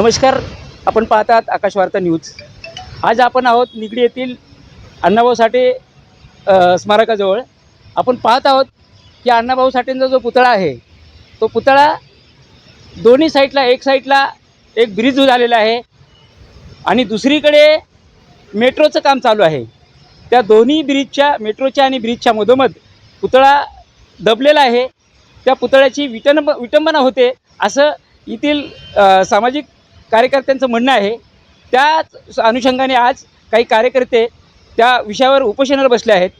नमस्कार आपण पाहतात आकाश वार्ता न्यूज. आज आपण आहोत निगडी येथील अण्णाभाऊ साठे स्मारकाजवळ. आपण पाहत आहोत की अण्णाभाऊ साठेंचा जो पुतळा आहे तो पुतळा दोन्ही साईडला एक साईडला एक ब्रिज झालेला आहे आणि दुसरीकडे मेट्रोचं काम चालू आहे. त्या दोन्ही ब्रिजच्या मेट्रोच्या आणि ब्रिजच्या मधोमध पुतळा दबलेला आहे. त्या पुतळ्याची विटंब विटंबना होते असं येथील सामाजिक कार्यकर्त्यांचं म्हणणं आहे त्याच अनुषंगाने आज काही कार्यकर्ते त्या विषयावर उपोषणाला बसले आहेत.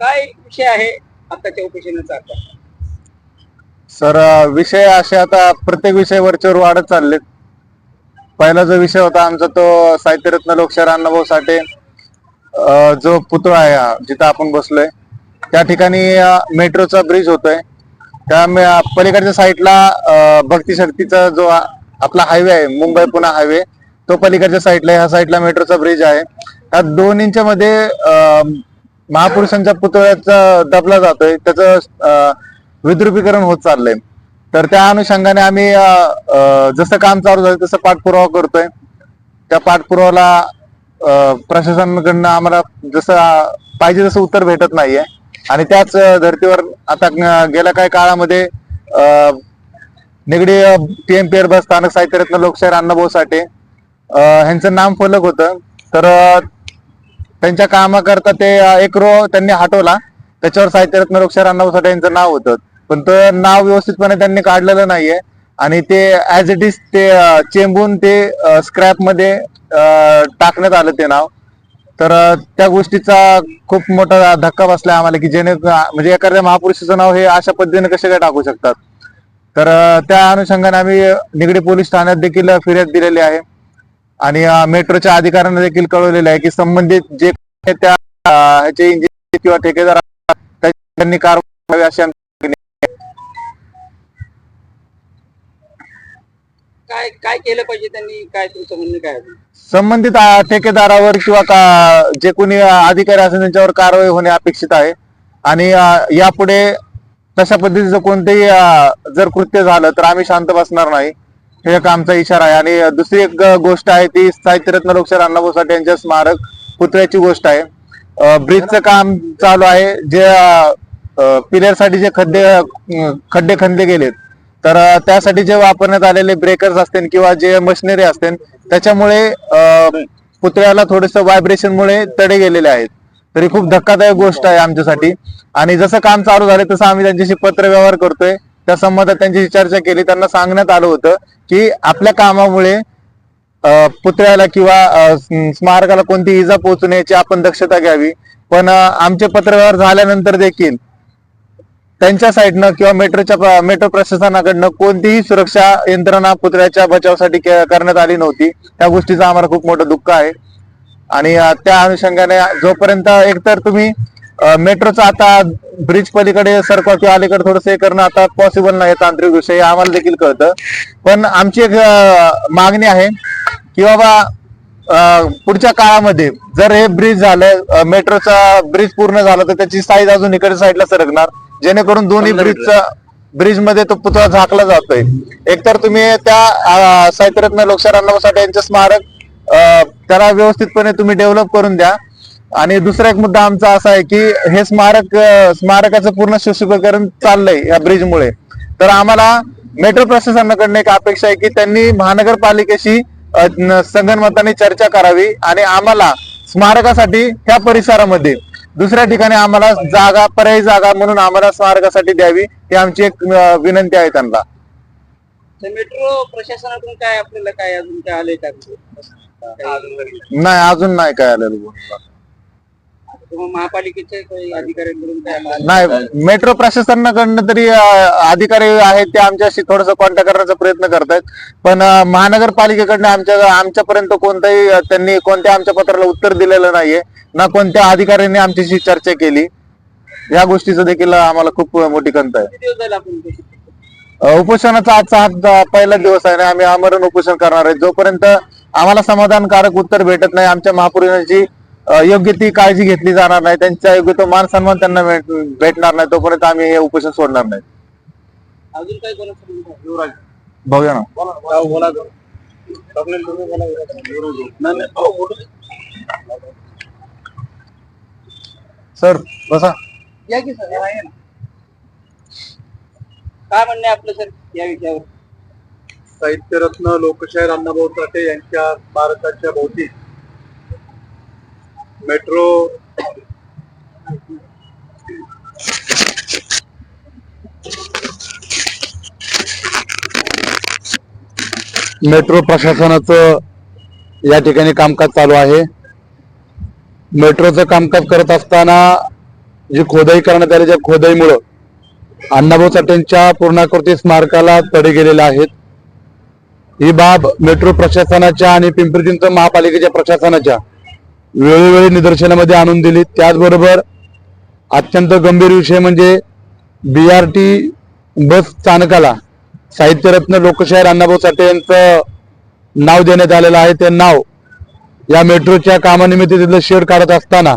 काय विषय आहे आताच्या उपोषणाचा आता? सर विषय असे आता प्रत्येक विषय वरचेवर वाढत चाललेत. पहिला जो विषय होता आमचा तो साहित्यरत्न लोकशाहीर अण्णाभाऊ साठे जो पुतळा आहे जिथं आपण बसलोय त्या ठिकाणी मेट्रोचा ब्रिज होतोय. त्या पलीकडच्या साईडला भक्ती शक्तीचा जो आपला हायवे आहे मुंबई पुणे हायवे तो पलीकडच्या साईडला ह्या साईडला मेट्रोचा ब्रिज आहे. या दोन्हींच्या मध्ये महापुरुषांच्या पुतळ्याचा दबला जातोय. त्याचं विद्रुपीकरण होत चाललंय. तर त्या अनुषंगाने आम्ही जसं काम चालू झालं तसं पाठपुरावा करतोय. त्या पाठपुरावाला प्रशासनाकडनं आम्हाला जसं पाहिजे तसं उत्तर भेटत नाहीये. आणि त्याच धर्तीवर आता गेल्या काही काळामध्ये निगडी टीएमपीआर बस स्थानक साहित्यरत्न लोकशाहीर अण्णाभाऊ साठे ह्यांचं नाम फलक होतं. तर त्यांच्या कामाकरता ते एक रो त्यांनी हटवला. त्याच्यावर साहित्यरत्न लोकशाहीर अण्णाभाऊ साठे यांचं नाव होतं. पण ते नाव व्यवस्थितपणे त्यांनी काढलेलं नाहीये. आणि ते ऍज इट इज ते चेंबून ते स्क्रॅपमध्ये टाकण्यात आलं ते नाव. तर त्या गोष्टीचा खूप मोठा धक्का बसला आम्हाला की जेणे म्हणजे एखाद्या महापुरुषाचं नाव हे अशा पद्धतीने कसे काय टाकू शकतात? तर त्या अनुषंगाने आम्ही निगडी पोलीस ठाण्यात देखील फिर्याद दिलेली आहे. आणि मेट्रोच्या अधिकाऱ्यांना देखील कळवलेलं आहे की संबंधित जे त्या ह्याचे इंजिनियर किंवा ठेकेदार त्यांनी कारवाई अशी काय काय केलं पाहिजे त्यांनी? काय तुमचं म्हणणं काय आहे? संबंधित ठेकेदारावर किंवा का जे कोणी अधिकारी असेल त्यांच्यावर कारवाई होणे अपेक्षित आहे. आणि यापुढे तशा पद्धतीचं कोणतेही जर कृत्य झालं तर आम्ही शांत बसणार नाही. हे एक आमचा इशारा आहे. आणि दुसरी एक गोष्ट आहे ती साहित्यरत्न लोकशाहीर अण्णाभाऊ साठे यांच्या स्मारक पुतळ्याची गोष्ट आहे. अ, ब्रिजचं काम चालू आहे. जे पिलरसाठी जे खड्डे अ, खड्डे खणले गेलेत तर त्यासाठी जे वापरण्यात आलेले ब्रेकर्स असतील किंवा जे मशिनरी असतील त्याच्यामुळे पुतळ्याला थोडस व्हायब्रेशनमुळे तडे गेलेले आहेत. तरी खूप धक्कादायक गोष्ट आहे आमच्यासाठी. आणि जसं काम चालू झालं तसं आम्ही त्यांच्याशी पत्र व्यवहार करतोय. त्या संबंधात त्यांच्याशी चर्चा केली त्यांना सांगण्यात आलं होतं की आपल्या कामामुळे पुतळ्याला किंवा स्मारकाला कोणती इजा पोहोचण्याची आपण दक्षता घ्यावी. पण आमचे पत्रव्यवहार झाल्यानंतर देखील त्यांच्या साईडनं किंवा मेट्रोच्या मेट्रो प्रशासनाकडनं कोणतीही सुरक्षा यंत्रणा पुतळ्याच्या बचावासाठी करण्यात आली नव्हती. त्या गोष्टीचं आम्हाला खूप मोठं दुःख आहे. आणि त्या अनुषंगाने जोपर्यंत एकतर तुम्ही अ, मेट्रोचं आता ब्रिज पलीकडे सरकवा किंवा अलीकडे थोडंसं हे करणं आता पॉसिबल नाही तांत्रिक विषय हे आम्हाला देखील कळतं. पण आमची एक मागणी आहे की बाबा पुढच्या काळामध्ये जर हे ब्रिज झालं मेट्रोचा ब्रिज पूर्ण झाला तर त्याची साईज अजून इकडे साईडला सरकणार. जेणेकरून दोन्ही ब्रिजचा ब्रिजमध्ये तो पुतळा झाकला जातोय. एकतर तुम्ही त्या साहित्यरत्न लोकशाहीर अण्णाभाऊ साठे यांचं स्मारक त्याला व्यवस्थितपणे तुम्ही डेव्हलप करून द्या. आणि दुसरा एक मुद्दा आमचा असा आहे की हे स्मारक स्मारकाचं पूर्ण सुशोभीकरण चाललंय या ब्रिज मुळे. तर आम्हाला मेट्रो प्रशासनाकडनं एक अपेक्षा आहे की त्यांनी महानगरपालिकेशी अ, न- संगनमताने चर्चा करावी आणि आम्हाला स्मारकासाठी त्या परिसरामध्ये दुसऱ्या ठिकाणी आम्हाला जागा पर्यायी जागा म्हणून आम्हाला स्मारकासाठी द्यावी ही आमची एक विनंती आहे त्यांना. मेट्रो प्रशासनाकडून काय आपल्याला काय अजून काय आलंय का? नाही अजून नाही काय आलेलं महापालिकेचे काही अधिकाऱ्यांकडून काय आलं? नाही मेट्रो प्रशासनाकडनं तरी अधिकारी आहेत ते आमच्याशी थोडस कॉन्टॅक्ट करण्याचा प्रयत्न करतायत. पण महानगरपालिकेकडनं आमच्या आमच्यापर्यंत कोणताही त्यांनी कोणत्या आमच्या पत्राला उत्तर दिलेलं नाहीये ना कोणत्या अधिकाऱ्यांनी आमच्याशी चर्चा केली या गोष्टीचं देखील आम्हाला खूप मोठी खंत आहे. उपोषणाचा आजचा हा पहिला दिवस आहे आम्ही आमरण उपोषण करणार आहे. जोपर्यंत आम्हाला समाधानकारक उत्तर भेटत नाही आमच्या महापुरुषांची योग्य ती काळजी घेतली जाणार नाही. त्यांचा योग्य तो मान सन्मान त्यांना भेट- भेटणार नाही. तोपर्यंत आम्ही हे उपोषण सोडणार नाही. अजून काय ना. बोला सर बसा. या की सर? आहे ना. काय म्हणणे आपलं सर या विषयावर? साहित्यरत्न लोकशाहीर अण्णाभाऊ साठे यांच्या स्मारकाच्या भोवती मेट्रो. मेट्रो प्रशासनाचं या ठिकाणी कामकाज चालू आहे. मेट्रोचं कामकाज करत असताना जी खोदाई करण्यात आली त्या खोदाईमुळं अण्णाभाऊ साठेंच्या पूर्णाकृती स्मारकाला तडे गेलेले आहेत. ही बाब मेट्रो प्रशासनाच्या आणि पिंपरी चिंचवड महापालिकेच्या प्रशासनाच्या वेळोवेळी निदर्शनामध्ये आणून दिली. त्याचबरोबर अत्यंत गंभीर विषय म्हणजे बी आर टी बस स्थानकाला साहित्यरत्न लोकशाहीर अण्णाभाऊ साठे यांचं नाव देण्यात आलेलं आहे. ते नाव या मेट्रोच्या कामानिमित्त तिथलं शेड काढत असताना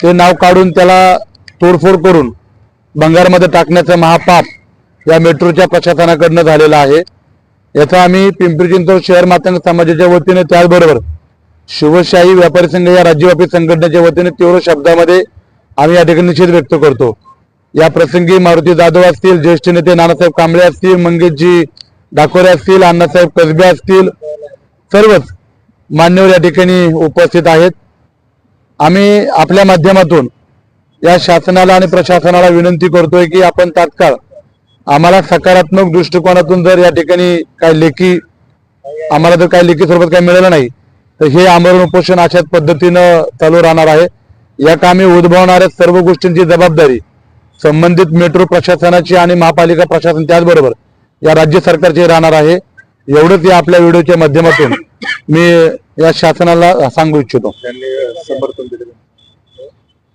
ते नाव काढून त्याला तोडफोड करून बंगारमध्ये टाकण्याचं महापाप या मेट्रोच्या प्रशासनाकडनं झालेलं आहे. याचा आम्ही पिंपरी चिंचवड शहर मातंग समाजाच्या वतीने त्याचबरोबर शिवशाही व्यापारी संघ या राज्यव्यापी संघटनेच्या वतीने तीव्र शब्दामध्ये आम्ही या ठिकाणी निषेध व्यक्त करतो. या प्रसंगी मारुती जाधव असतील ज्येष्ठ नेते नानासाहेब कांबळे असतील मंगेशजी डाकोरे असतील अण्णासाहेब कसबे असतील सर्वच मान्यवर या ठिकाणी उपस्थित आहेत. आम्ही आपल्या माध्यमातून या शासनाला आणि प्रशासनाला विनंती करतोय की आपण तात्काळ आम्हाला सकारात्मक दृष्टिकोनातून जर या ठिकाणी काही लेखी आम्हाला जर काही लेखी स्वरूपात काही मिळालं नाही तर हे आमरण उपोषण अशाच पद्धतीनं चालू राहणार आहे. या कामी उद्भवणाऱ्या सर्व गोष्टींची जबाबदारी संबंधित मेट्रो प्रशासनाची आणि महापालिका प्रशासन त्याचबरोबर या राज्य सरकारची राहणार आहे. एवढंच या आपल्या व्हिडिओच्या माध्यमातून मी या शासनाला सांगू इच्छितो. त्यांनी समर्थन दिले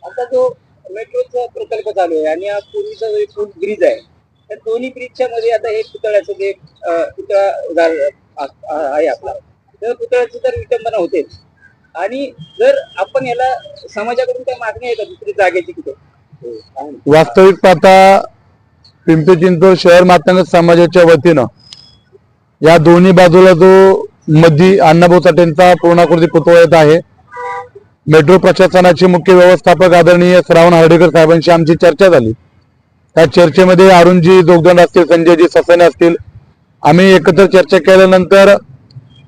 आता जो मेट्रोचा प्रकल्प चालू आहे आणि हा पूर्वीचा जो एक पूल ब्रिज आहे त्या दोन्ही ब्रिजच्या मध्ये आता हे पुतळ्याचं जे पुतळा आहे आपला. तर पुतळ्याची तर विटंबना होतेच आणि जर आपण याला समाजाकडून काही मागणी आहे का दुसरी जागेची कुठे वास्तविक पाहता पिंपरी चिंचवड शहर मातंग समाजाच्या वतीनं या दोन्ही बाजूला जो मधी अण्णाभाऊ साठेंचा पूर्णाकृती पुतळा येत आहे मेट्रो प्रशासनाचे मुख्य व्यवस्थापक आदरणीय श्रावण हर्डेकर साहेबांशी आमची चर्चा झाली. त्या चर्चेमध्ये अरुणजी जोगदंड असतील संजयजी ससाने असतील आम्ही एकत्र चर्चा केल्यानंतर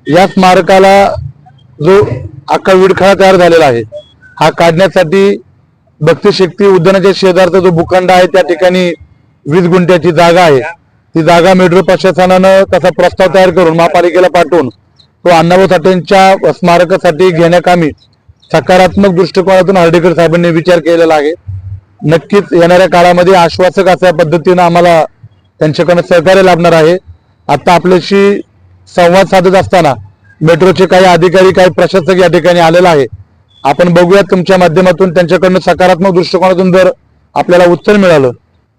या स्मारकाला जो अख्खा विडखळा तयार झालेला आहे हा काढण्यासाठी भक्तीशक्ती उद्यानाच्या शेजारचा जो भूखंड आहे त्या ठिकाणी वीस गुंठ्याची जागा आहे. ती जागा मेट्रो प्रशासनानं तसा प्रस्ताव तयार करून महापालिकेला पाठवून तो अण्णाभाऊ साठेंच्या स्मारकासाठी घेण्याकामी सकारात्मक दृष्टिकोनातून हर्डेकर साहेबांनी विचार केलेला आहे. नक्कीच येणाऱ्या काळामध्ये आश्वासक अशा पद्धतीनं आम्हाला त्यांच्याकडनं सहकार्य लाभणार आहे. आता आपल्याशी संवाद साधत असताना मेट्रोचे काही अधिकारी काही प्रशासक या ठिकाणी आलेला आहे. आपण बघूयात तुमच्या माध्यमातून त्यांच्याकडनं सकारात्मक दृष्टिकोनातून जर आपल्याला उत्तर मिळालं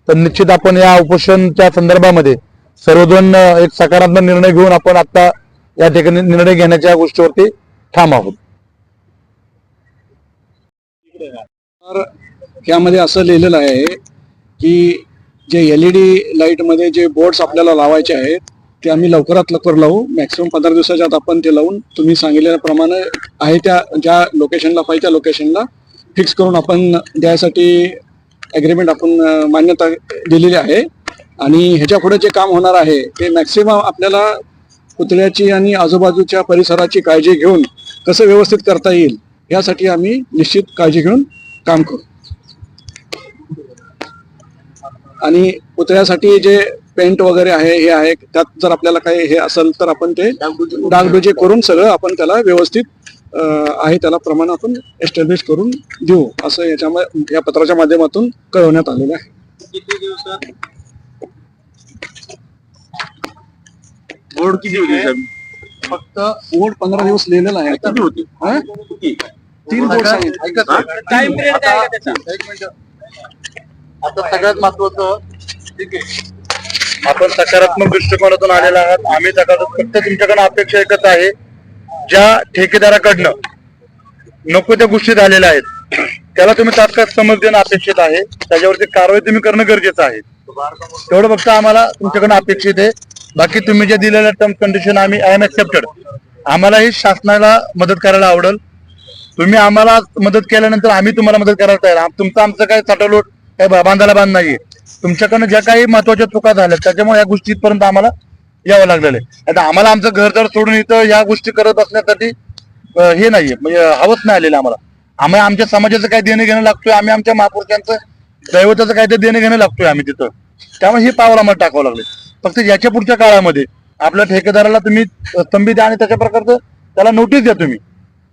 तर निश्चित आपण या उपोषणच्या संदर्भामध्ये सर्वजण एक सकारात्मक निर्णय घेऊन आपण आता या ठिकाणी निर्णय घेण्याच्या गोष्टीवरती ठाम आहोत. तर यामध्ये असं लिहिलेलं आहे की जे एलईडी लाइटमध्ये लाईटमध्ये जे बोर्ड्स आपल्याला लावायचे आहेत ते आम्ही लवकरात लवकर लावू. मॅक्सिमम पंधरा दिवसाच्या आत आपण ते लावून तुम्ही सांगितल्याप्रमाणे आहे त्या ज्या लोकेशनला पाहिजे त्या लोकेशनला फिक्स करून आपण द्यायसाठी ॲग्रीमेंट आपण मान्यता दिलेली आहे. आणि ह्याच्या पुढे जे काम होणार आहे ते मॅक्सिमम आपल्याला पुतळ्याची आणि आजूबाजूच्या परिसराची काळजी घेऊन कसं व्यवस्थित करता येईल यासाठी आम्ही निश्चित काळजी घेऊन काम करू. आणि पुतळ्यासाठी जे पेंट वगैरे आहे हे आहे. त्यात जर आपल्याला काही हे असेल तर आपण ते डागडुजे करून सगळं आपण त्याला व्यवस्थित आहे त्याला प्रमाण आपण एस्टॅब्लिश करून देऊ. असं याच्यामध्ये या पत्राच्या माध्यमातून कळवण्यात आलेलं आहे. बोर्ड किती होती? फक्त बोर्ड पंधरा दिवस लिहिलेला आहे. हा? तीन बोर्ड सांगितले. आता सगळ्यात महत्वाचं ठीक आहे. आपण सकारात्मक दृष्टिकोनातून आलेला आहात. आम्ही सकारात्मक फक्त तुमच्याकडनं अपेक्षा एकच आहे. ज्या ठेकेदाराकडनं नको त्या गोष्टी झालेल्या आहेत त्याला तुम्ही तात्काळ समज देणं अपेक्षित आहे. त्याच्यावरती कारवाई तुम्ही करणं गरजेचं आहे. तेवढं फक्त आम्हाला तुमच्याकडनं अपेक्षित आहे. बाकी तुम्ही जे दिलेल्या टर्म कंडिशन आम्ही आय एम एक्सेप्टेड आम्हालाही शासनाला मदत करायला आवडेल. तुम्ही आम्हाला मदत केल्यानंतर आम्ही तुम्हाला मदत करायला तयार तुमचं आमचं काय साठवलोट काही बांधायला बांध नाहीये. तुमच्याकडनं ज्या काही महत्त्वाच्या चुका झाल्या त्याच्यामुळे या गोष्टी इथपर्यंत आम्हाला यावं लागलेलं आहे. आता आम्हाला आमचं घर जर सोडून इथं या गोष्टी करत असण्यासाठी हे नाहीये म्हणजे हवंच नाही आलेलं आम्हाला. आम्ही आमच्या समाजाचं काही देणं घेणं लागतोय आम्ही आमच्या महापुरुषांचं दैवताचं काय ते देणं घेणं लागतोय आम्ही तिथं. त्यामुळे हे पावलं आम्हाला टाकावं लागले फक्त याच्या पुढच्या काळामध्ये आपल्या ठेकेदाराला तुम्ही स्तंभी द्या आणि त्याच्या प्रकारचं त्याला नोटीस द्या तुम्ही.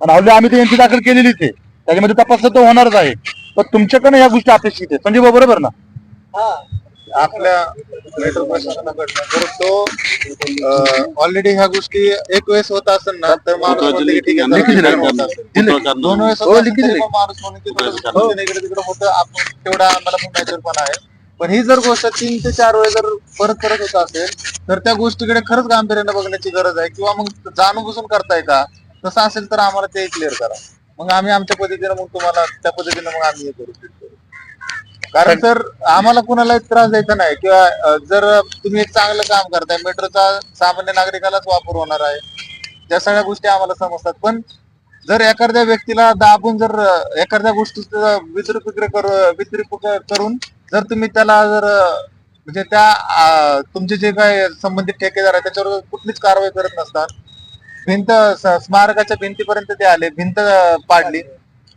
आणि ऑलरेडी आम्ही ते यांची दाखल केलेलीच आहे. त्याच्यामध्ये तपास तर होणारच आहे. पण तुमच्याकडनं या गोष्टी अपेक्षित आहे संजय बरोबर ना? आपल्या मेट्रो प्रशासनाकडनं जर तो ऑलरेडी ह्या गोष्टी एक वेळेस होत असेल ना तर माणूस म्हणतो की ठीक आहे लिखित जरा दिलं. होत असेल. दोन वेळेस हो, होत असेल लिखित तरी दिलं. मग माणूस म्हणून की थोडं समजून इकडे तिकडे होतं आपण तेवढा आम्हाला पण पण आहे पण ही जर गोष्ट तीन ते चार वेळेस जर परत परत होत असेल तर त्या गोष्टीकडे खरंच गांभीर्याने बघण्याची गरज आहे किंवा मग जाणून बुजून करताय का तसं असेल तर आम्हाला ते क्लिअर करा मग आम्ही आमच्या पद्धतीने मग तुम्हाला त्या पद्धतीने मग आम्ही हे करू कारण सर आम्हाला कुणाला त्रास द्यायचा नाही. किंवा जर तुम्ही एक चांगलं काम करताय मेट्रोचा सामान्य नागरिकालाच वापर होणार आहे. त्या सगळ्या गोष्टी आम्हाला समजतात. पण जर एखाद्या व्यक्तीला दाबून जर एखाद्या गोष्टीचं विद्रुप करू विद्रुप करून जर तुम्ही त्याला जर म्हणजे त्या तुमचे जे काय संबंधित ठेकेदार आहे त्याच्यावर कुठलीच कारवाई करत नसतात भिंत स्मारकाच्या भिंतीपर्यंत ते आले भिंत पाडली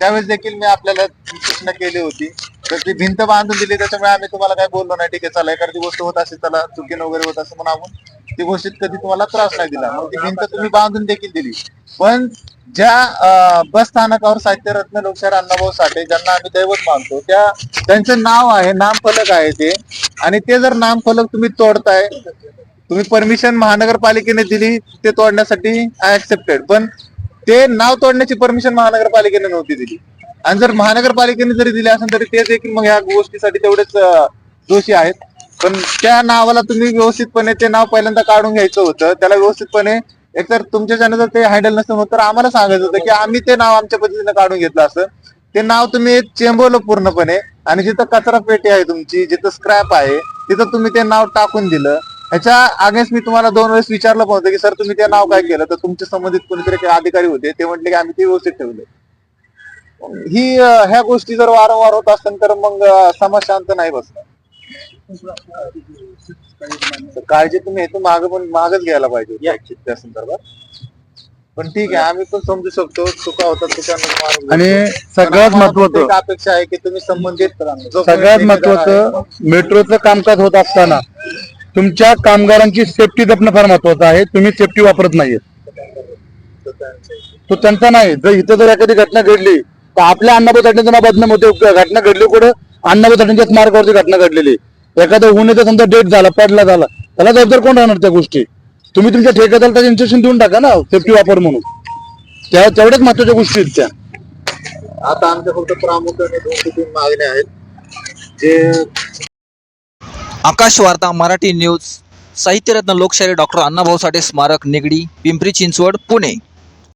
त्यावेळेस देखील मी आपल्याला सूचना केली होती. तर ती भिंत बांधून दिली त्याच्यामुळे आम्ही तुम्हाला काय बोललो नाही ठीक आहे चला एखादी गोष्ट होत असेल त्याला चुकीनं वगैरे होत असं म्हणून आपण ती गोष्टीत कधी तुम्हाला त्रास नाही दिला. मग ती भिंत तुम्ही बांधून देखील दिली. पण ज्या बस स्थानकावर साहित्यरत्न लोकशाहीर अण्णाभाऊ साठे ज्यांना आम्ही दैवत मानतो त्या त्यांचं नाव आहे नामफलक आहे ते. आणि ते जर नामफलक तुम्ही तोडताय तुम्ही परमिशन महानगरपालिकेने दिली ते तोडण्यासाठी आय ऍक्सेप्टेड पण ते नाव तोडण्याची परमिशन महानगरपालिकेने नव्हती दिली. आणि जर महानगरपालिकेने जरी दिली असेल तरी ते देखील मग ह्या गोष्टीसाठी तेवढेच दोषी आहेत. पण त्या नावाला तुम्ही व्यवस्थितपणे ते नाव पहिल्यांदा काढून घ्यायचं होतं. त्याला व्यवस्थितपणे एकतर तुमच्याच्याने जर ते हँडल नसतं होत तर आम्हाला सांगायचं होतं की आम्ही ते नाव आमच्या पद्धतीने काढून घेतलं असं. ते नाव तुम्ही चेंबवलं पूर्णपणे. आणि जिथं कचरा पेटी आहे तुमची जिथं स्क्रॅप आहे तिथं तुम्ही ते नाव टाकून दिलं. ह्याच्या अगेन्स्ट मी तुम्हाला दोन वेळेस विचारलं पण होतं की सर तुम्ही ते नाव काय केलं? तर तुमचे संबंधित कोणीतरी काही अधिकारी होते ते म्हटले की आम्ही ते व्यवस्थित ठेवले ही ह्या गोष्टी जर वारंवार होत असतील तर मग समाज शांत नाही बसणार. काळजी तुम्ही हेतू माग पण मागच घ्यायला पाहिजे त्या संदर्भात. पण ठीक आहे आम्ही पण समजू शकतो चुका होतात चुकांना माणूस आणि. सगळ्यात महत्वाचं एक अपेक्षा आहे की तुम्ही संबंधित जो सगळ्यात महत्वाचं मेट्रोचं कामकाज होत असताना तुमच्या कामगारांची सेफ्टी जपणं फार महत्वाचं आहे. तुम्ही सेफ्टी वापरत नाहीये तो त्यांचा नाही. जर इथं जर एखादी घटना घडली तर आपल्या अण्णाभाऊ साठेंचं नाव बदनाम होते. घटना घडली कुठं? अण्णाभाऊ साठेंच्या स्मारकावरती घटना घडलेली. एखादा होण्याचा समजा डेट झाला पडला झाला त्याला जबाबदार कोण राहणार त्या गोष्टी? तुम्ही तुमच्या ठेकेदाराला त्याचं इन्स्ट्रक्शन देऊन टाका ना सेफ्टी वापर म्हणून. त्या तेवढ्याच महत्त्वाच्या गोष्टी आहेत त्या. आता आमच्या फक्त प्रामुख्याने दोन ते तीन मागण्या आहेत. जे आकाश वार्ता मराठी न्यूज साहित्यरत्न लोकशाहीर डॉक्टर अण्णाभाऊ साठे स्मारक निगडी पिंपरी चिंचवड पुणे.